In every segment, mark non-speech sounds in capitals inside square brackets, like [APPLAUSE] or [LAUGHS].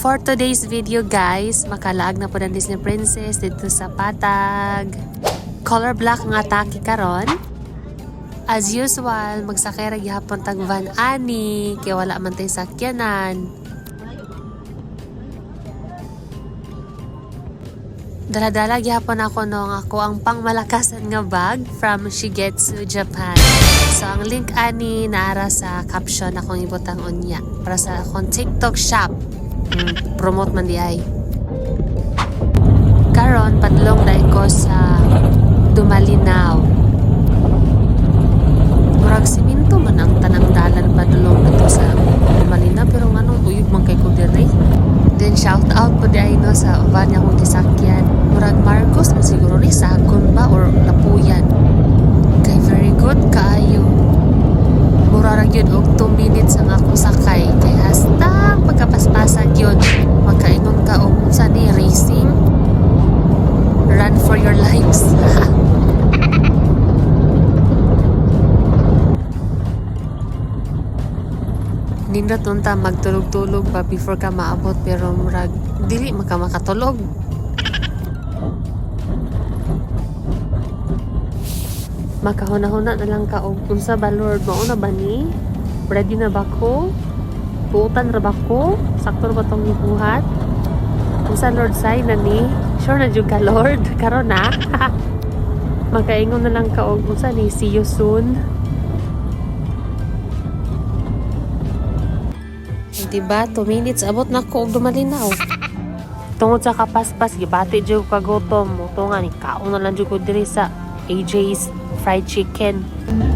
For today's video guys, makalaag na po ng Disney Princess dito sa Patag. Color black nga atake karon. As usual, magsakay ra gihapon tag van ani kay wala man tay sakyanan. Dala-dala gihapon ako no nga ako ang pangmalakasan nga bag from Shigetsu, Japan. So ang link ani naara sa caption akong ibutang unya para sa akong TikTok shop. Promote man di ay. Karon padlong dai ko sa Dumalinaw. Murag siminto man ang tanang dalan padulong dito sa Dumalinaw pero nganong uyog man kay ko dire. Then shout out po di no sa van niya kong gisakyan. Murag Marcos mo siguro ni Sagon ba or Lapuyan. Kay very good kaayo. Mura ra gyud og 2 minutes ang ako sakay kay hastang pagkapaspasan yun. Magkaingon ka og unsa ni racing. Run for your lives. [LAUGHS] Nindot unta magtulog-tulog pa before ka maabot pero murag dili maka makatulog. Makahuna-huna na lang ka og unsa ba Lord mao na ba ni? Ready na ba ko? Buutan ra ba ko? Sakto ba tong gibuhat? Unsa Lord say na ni? Sure na jud ka Lord [LAUGHS] karon na. [LAUGHS] Makaingon na lang ka og unsa ni see you soon. Diba? 2 minutes abot na ko og dumalinaw. Tungod sa kapaspas, gibati jud ko kagutom. Muto nga ni kaon na lang jud ko diri sa AJ's Fried Chicken.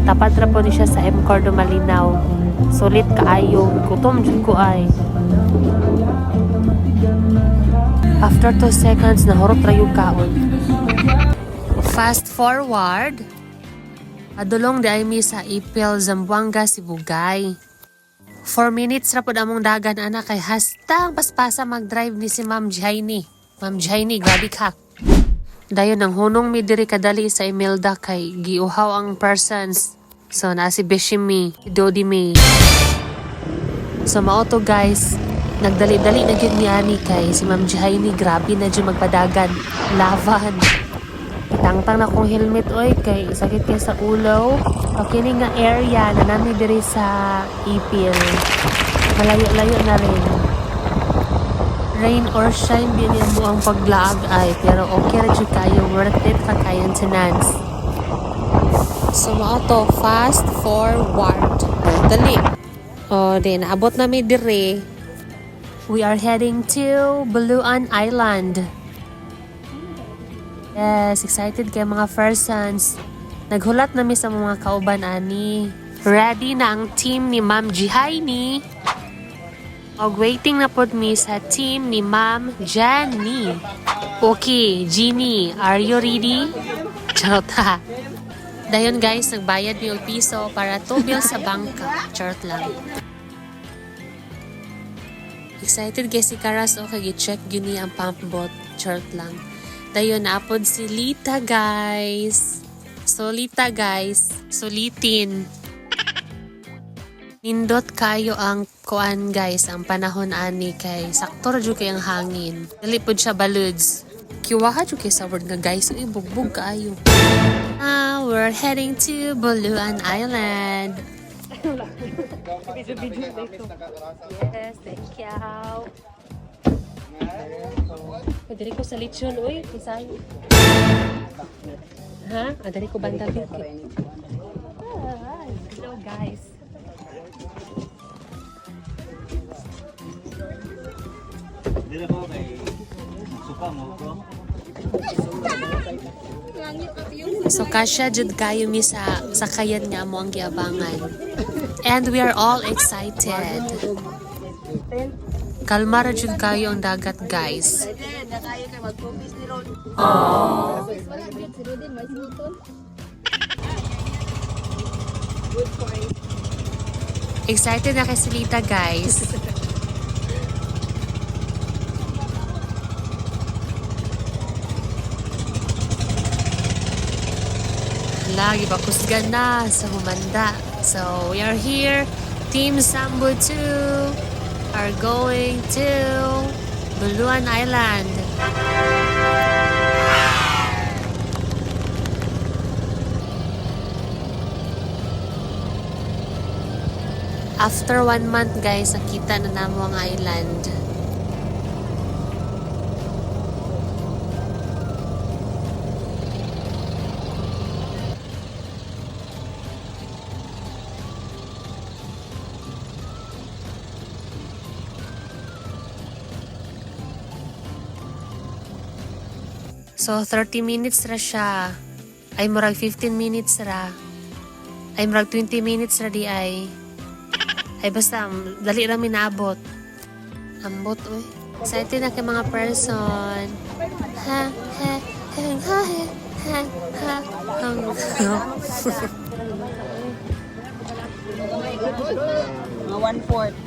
Tapat ra po ni siya sa M. Cordo Malinaw. Sulit kaayo. Gutom jud ko ay. After 2 seconds, nahurot ra yung kaon. Fast forward. Adulong di mi sa Ipil, Zamboanga, Sibugay. 4 minutes ra pud among dagan ana kay hastang paspasa mag-drive ni si Ma'am Jaini. Ma'am Jaini, grabe ka. Dayon ang hunong mi diri kadali sa Imelda kay giuhaw ang persons. So na si Bishimi, Dodi May. So mao to guys, nagdali-dali na gyud ni kay si Ma'am Jaini grabe na gyud magpadagan. Lavan. Itangtang na kong helmet oy kay sakit kay sa ulo. Kini nga area na nami diri sa Ipil. Malayo-layo na rin. Rain or shine din mo ang paglaag ay pero okay jud kayo worth it pa kayo tenants. So mao to fast forward. Dali. O din abot na mi dire. We are heading to Buluan Island. Yes, excited kay mga persons. Naghulat na mi sa mga kauban ani. Ready na ang team ni Ma'am Jihaini. Og waiting na pod mi sa team ni Ma'am Jenny. Okay, Jeannie, are you ready? [LAUGHS] Charot ha. Dayon guys, nagbayad og piso para tubil sa bangka. Charot lang. Excited kay si Karas o kay check gyud ni ang pump boat. Charot lang. Dayon naapod si Lita guys. So Lita guys, sulitin. Nindot kayo ang kuan guys, ang panahon ani kay sakto ra jud kay ang hangin. Dali pod siya baluds. Kiwaha jud kay sa word nga guys, uy bugbog kaayo. Ah, we're heading to Buluan Island. yes, thank you. Dali ko sa lechon, uy, kisay. Ha? Dali ko banda Hi. Hello guys. Dila ko kay suka mo ko. So kasya jud kayo mi sa sakayan nga mo ang giabangan. And we are all excited. Kalma ra jud kayo ang dagat, guys. Excited na kay Silita, guys. Lagi bakusgan na sa humanda. So, we are here. Team Sambo 2. are going to Buluan Island. After one month guys, nakita na namo ang island. So, 30 minutes ra siya. Ay, murag 15 minutes ra. Ay, murag 20 minutes ra di ay. Ay, basta, mm, dali ra minaabot. Ambot, uy. Excited na kay mga person. Ha, ha, ha, ha, ha, ha, ha, [LAUGHS] ha. Mga one-fourth.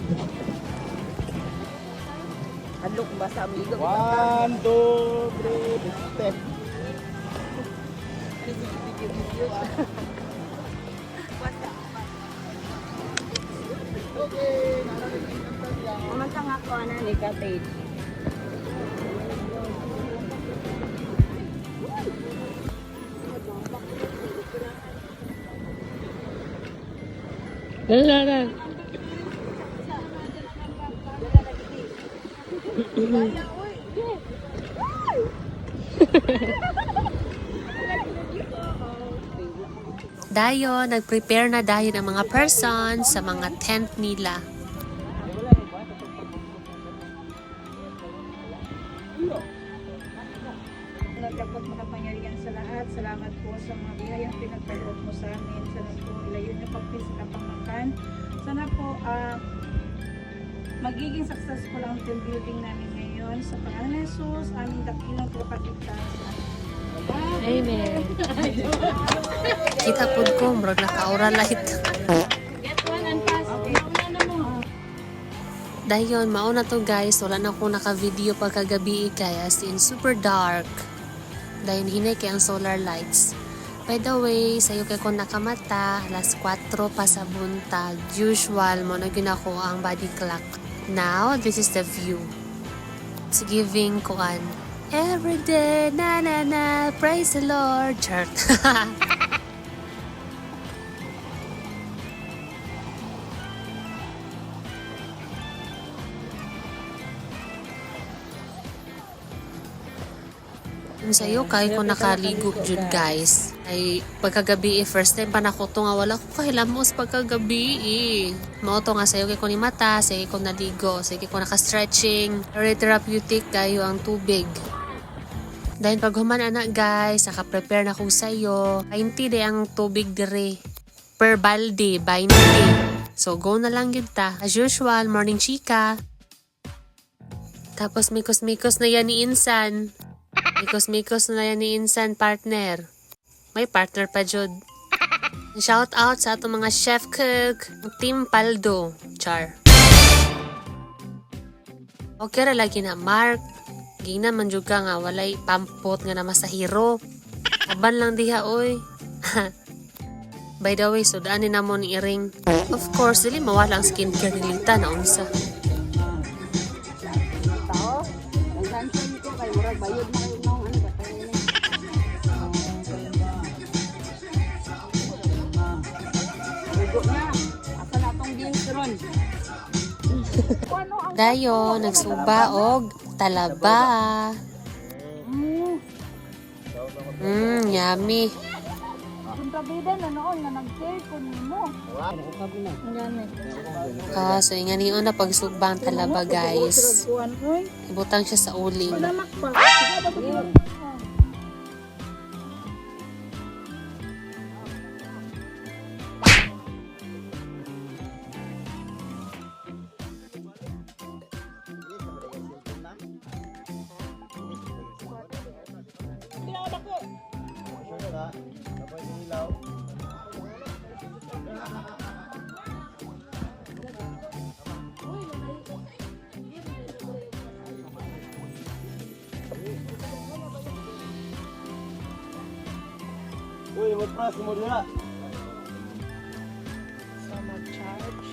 Adlok ba sa amigo? One, two, three, step. Mamantang ako na ni Kate. [LAUGHS] Dayo, nag-prepare na dahil ang mga person sa mga tent nila. Nagkapot makapangyarihan sa lahat. Salamat po sa mga biyayang pinagkaloob mo sa amin. Sana po ilayo niyo pagpis sa kapamakan. Sana po ah, magiging successful ang team building namin ngayon. Sa pangalan ni Jesus, aming dakilang kapagligtasan. Amen. [LAUGHS] Kita po ko, murag naka-aura light. Dayon, mauna to guys. Wala na akong naka-video pagkagabi kaya as in super dark. Dayon, hinay kay ang solar lights. By the way, sayo kay ko nakamata, alas 4 pa sa buntag. Usual mo na ginako ang body clock. Now, this is the view. It's giving kuan. Every day, na na na, praise the Lord. Chart. [LAUGHS] [LAUGHS] Yung sa'yo, kay ko nakaligo jud guys. Ay, pagkagabi eh, first time pa nako to nga wala ko kahilamos pagkagabi eh. Mao to nga sa'yo kay ko ni mata, sige ko naligo, sige ko naka-stretching. Very therapeutic kayo ang tubig. Dahil pag human anak guys, naka-prepare na ko sa'yo. 20 de ang tubig dire. Per balde, 20. So go na lang yun ta. As usual, morning chika. Tapos mikos-mikos na yan ni Insan. Mikos-mikos na yan ni Insan partner. May partner pa jud. Shout out sa atong mga chef cook, Team Paldo, Char. Okay ra lagi na Mark. Gina man jud ka nga walay pampot nga na masahiro. Aban lang diha oy. [LAUGHS] By the way, mo ni Iring. Of course, dili mawala ang skincare ni Lita na unsa. Tao, naglansan ko kay murag bayod na Dayo, nagsuba og talaba. Mmm, yummy. Ah, so nga niyo na pagsubang talaba, guys. Ibutang siya sa uling. вот красного дня. Summer charge.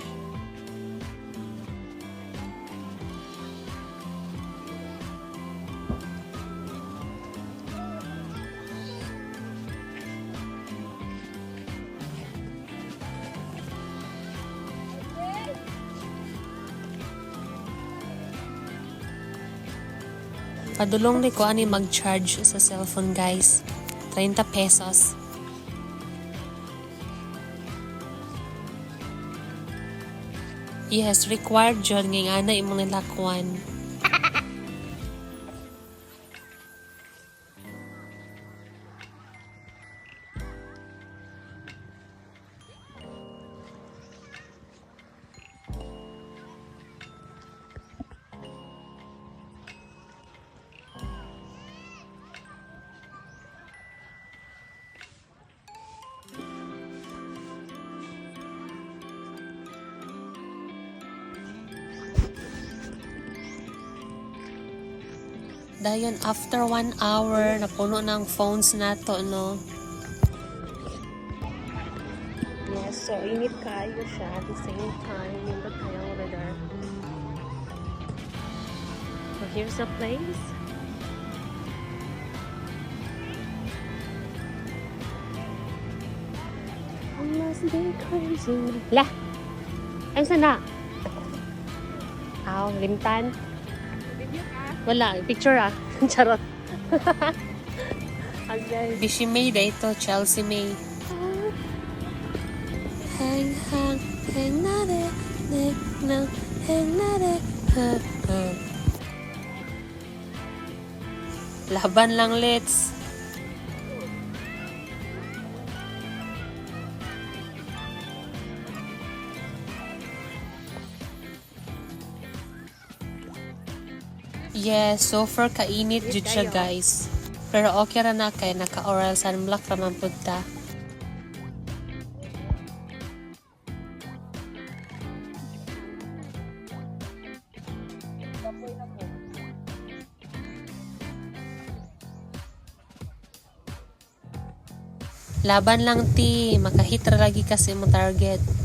Padulong ni ko ani mag-charge sa cellphone guys. 30 pesos. Yes, required jud nga ana imong nilakwan. Dayon, after one hour, napuno na ang phones nato, no? Yes, so init kayo siya at the same time, nindot kayang weather. So here's the place. Must be crazy. La! Ay, saan na? Aw, limtan. Wala, picture ah. [LAUGHS] Charot. Agay. Bishi May na ito, Chelsea May. Hang, hang, hang na de, de, na, hang na de, ha, ha. Laban lang, let's. Yes, so far kainit jud siya guys. Pero okay ra na kay naka-oral sunblock raman pud ta. Laban lang ti, makahit ra lagi kasi mo target.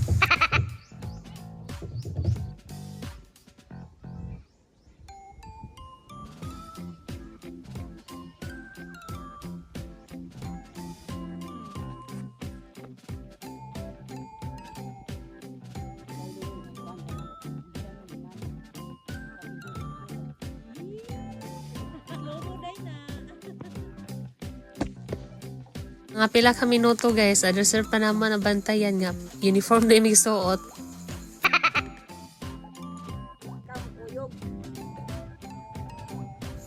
Mga pila ka minuto guys, ano sir pa naman nabantayan nga. Uniform na imig suot.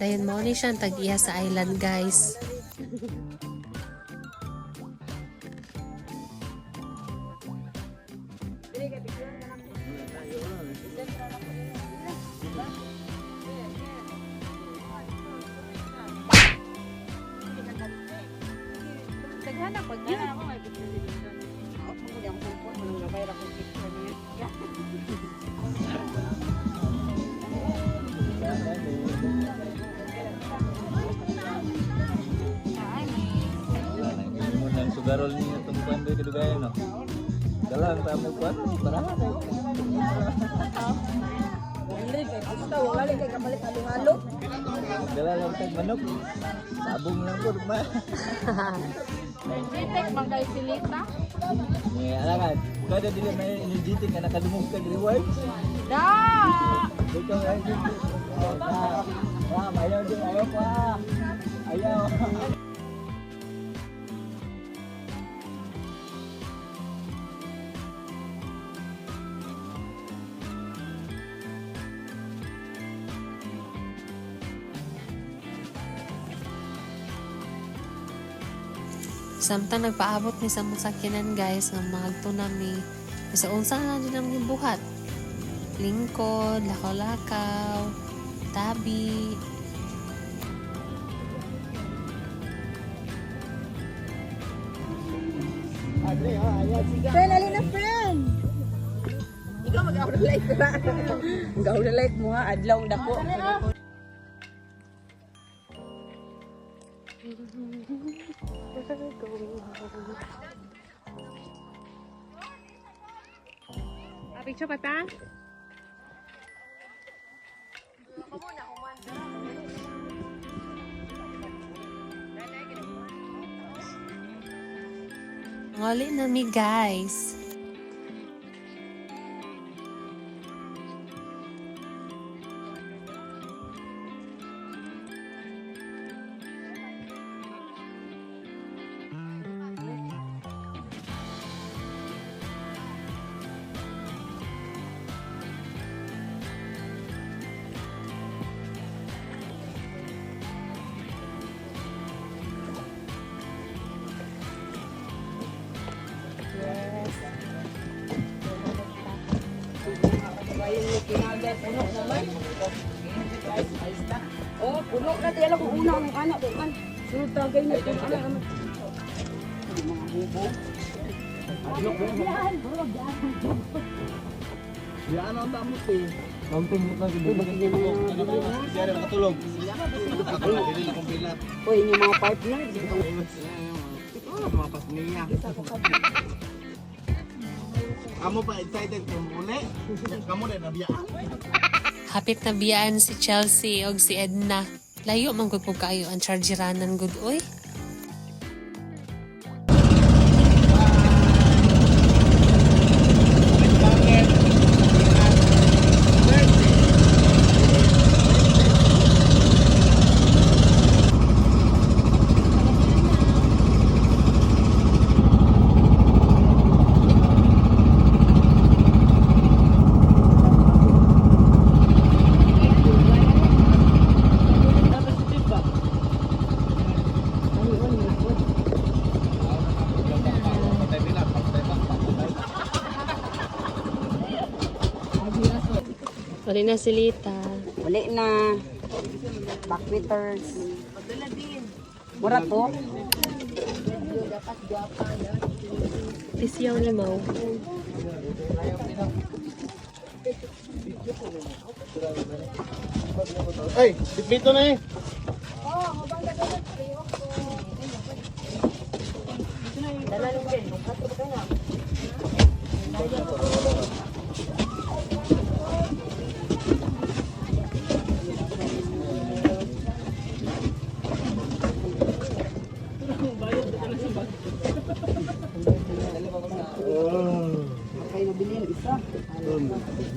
Dayon mo ni siya ang tag-iya sa island guys. Itong pando kadugayan no. Dalang tamo kuan para Dala lang tag manok. Sabong lang ko ma. Jitek mangkay silita. Ni ala kan. Kada dili may energetic nga nakadumog kag reward. Da! Ikaw ay Ah, ayaw din ayaw pa. Ayaw. Samtang nagpaabot ni sa mga sakyanan guys, nga mahagto nami. Sa unsa na din ang buhat. Lingkod, lakaw-lakaw, tabi, Friend, alin na friend? Ikaw mag-auralite ba? Mag-auralite mo ha, adlaw dako. Ah, picture pa ta? Ngali na mi guys. Kay puno naman. Oh, puno na tayo lang kung una ang anak ko man. Sunod tagay na kung anak naman. Mga bubo. Yan ang tamo eh. Kaunting mo niya mga Diyan ang katulog. Katulog, na kong pilat. Uy, yung mga partner. Mga pasniya. Amo pa excited kung uli. Kamu na nabiyaan. Hapit na biyaan si Chelsea o si Edna. Layo man gud kayo ang chargeranan gud oy. Wala na si Lita. Uli na. Backwitters. Mura to. Tisyaw limaw. Ay, dipito na eh.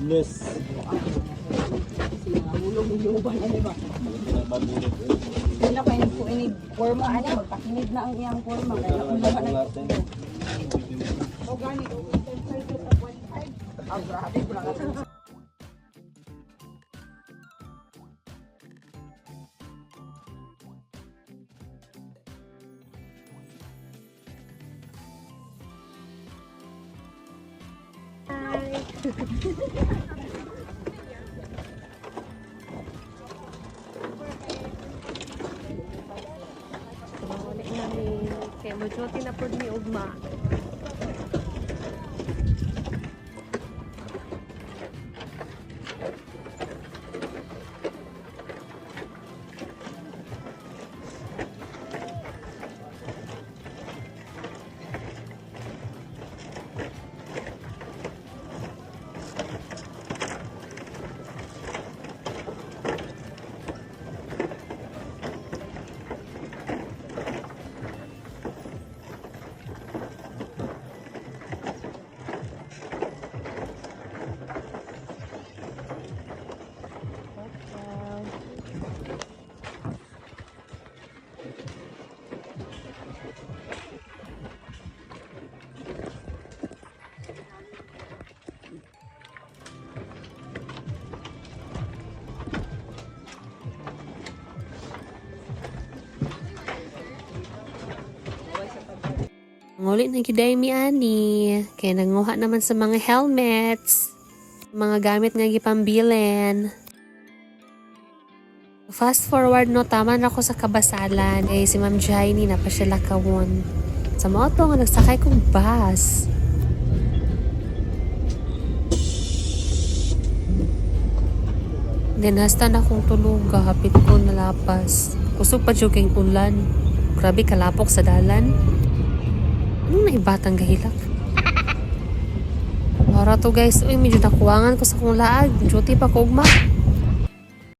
Yes. Hulog ng luban. Ano ba? Wala kayo po inig forma. Ano, magpakinid na ang iyang forma. Kaya nakulang na. Kaya majuti na po ni Ugma. Ngulit na giday mi ani. Kaya nanguha naman sa mga helmets. Mga gamit nga gipambilin. Fast forward no, tama na ako sa kabasalan. Eh, si Ma'am Jaini na pa siya lakawon. Sa moto nga nagsakay kong bus. Then hasta na akong tuluga, hapit ko nalapas. Kusog pa jud ulan. Grabe kalapok sa dalan. Anong naibatang gahilak? Para to guys, uy, medyo nakuwangan ko sa kong laag. Duty pa ko ugma.